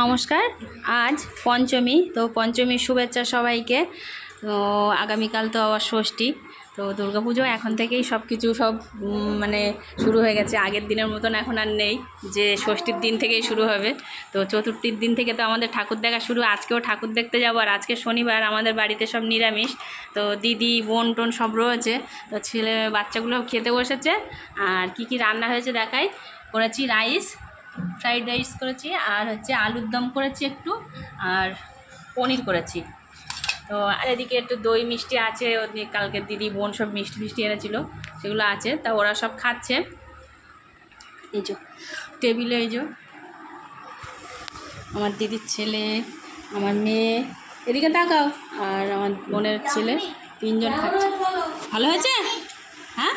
নমস্কার, আজ পঞ্চমী, তো পঞ্চমীর শুভেচ্ছা সবাইকে। তো আগামীকাল তো আবার ষষ্ঠী, তো দুর্গাপুজো এখন থেকেই সব কিছু সব মানে শুরু হয়ে গেছে। আগের দিনের মতন এখন আর নেই যে ষষ্ঠীর দিন থেকেই শুরু হবে। তো চতুর্থীর দিন থেকে তো আমাদের ঠাকুর দেখা শুরু, আজকেও ঠাকুর দেখতে যাব আর আজকে শনিবার আমাদের বাড়িতে সব নিরামিষ। তো দিদি, বোন টোন সব রয়েছে, তো ছেলে বাচ্চাগুলো খেতে বসেছে। আর কি কি রান্না হয়েছে দেখাই। করেছি রাইস ফ্রাইড রাইস করেছি আর হচ্ছে আলুর দম করেছি একটু আর পনির করেছি। তো আর এদিকে একটু দই মিষ্টি আছে কালকে দিদি বোন সব মিষ্টি মিষ্টি এনেছিল, সেগুলো আছে, তা ওরা সব খাচ্ছে। এই যে, টেবিলে এই যে, আমার দিদির ছেলে, আমার মেয়ে, এদিকে তাকাও, আর আমার বোনের ছেলে তিনজন খাচ্ছে। ভালো হয়েছে? হ্যাঁ?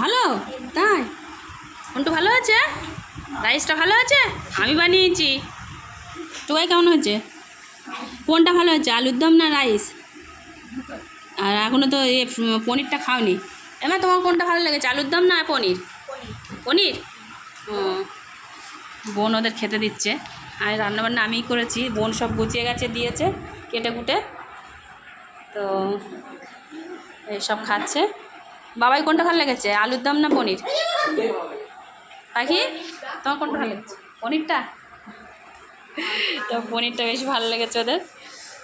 ভালো? তাই? কোনটা ভালো আছে? রাইসটা ভালো আছে? আমি বানিয়েছি। টুকাই কেমন হয়েছে? কোনটা ভালো হয়েছে, আলুর দম না রাইস? আর এখনও তো এ পনিরটা খাওনি। এবার তোমার কোনটা ভালো লেগেছে, আলুর দম না পনির? পনির? ও, বোন ওদের খেতে দিচ্ছে। আর রান্নাবান্না আমিই করেছি, বোন সব গুছিয়ে গেছে, দিয়েছে, কেটে কুটে। তো এইসব খাচ্ছে। বাবাই কোনটা ভালো লেগেছে, আলুর দম না পনির? পাখি? তোমার কোনটা ভালো লেগেছে? পনিরটা? তো পনিরটা বেশি ভালো লেগেছে ওদের।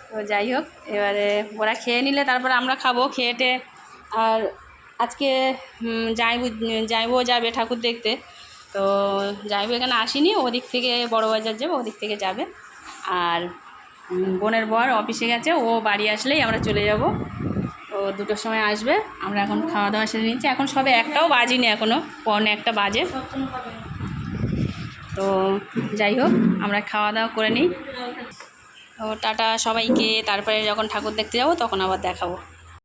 তো যাই হোক, এবারে ওরা খেয়ে নিলে, তারপর আমরা খাব খেয়েটে আর আজকে যাইব, যাইবু যাবে ঠাকুর দেখতে। তো যাইবো এখানে আসিনি, ওদিক থেকে বড় বাজার যাবে, ওদিক থেকে যাবে। আর বোনের বর অফিসে গেছে, ও বাড়ি আসলেই আমরা চলে যাব। ও দুটোর সময় আসবে, আমরা এখন খাওয়া দাওয়া সেরে নিচ্ছি। এখন সবে একটাও বাজিনি এখনও পনে একটা বাজে। তো যাই হোক, আমরা খাওয়া দাওয়া করে নিই। তো টাটা সবাইকে, তারপরে যখন ঠাকুর দেখতে যাব, তখন আবার দেখাবো।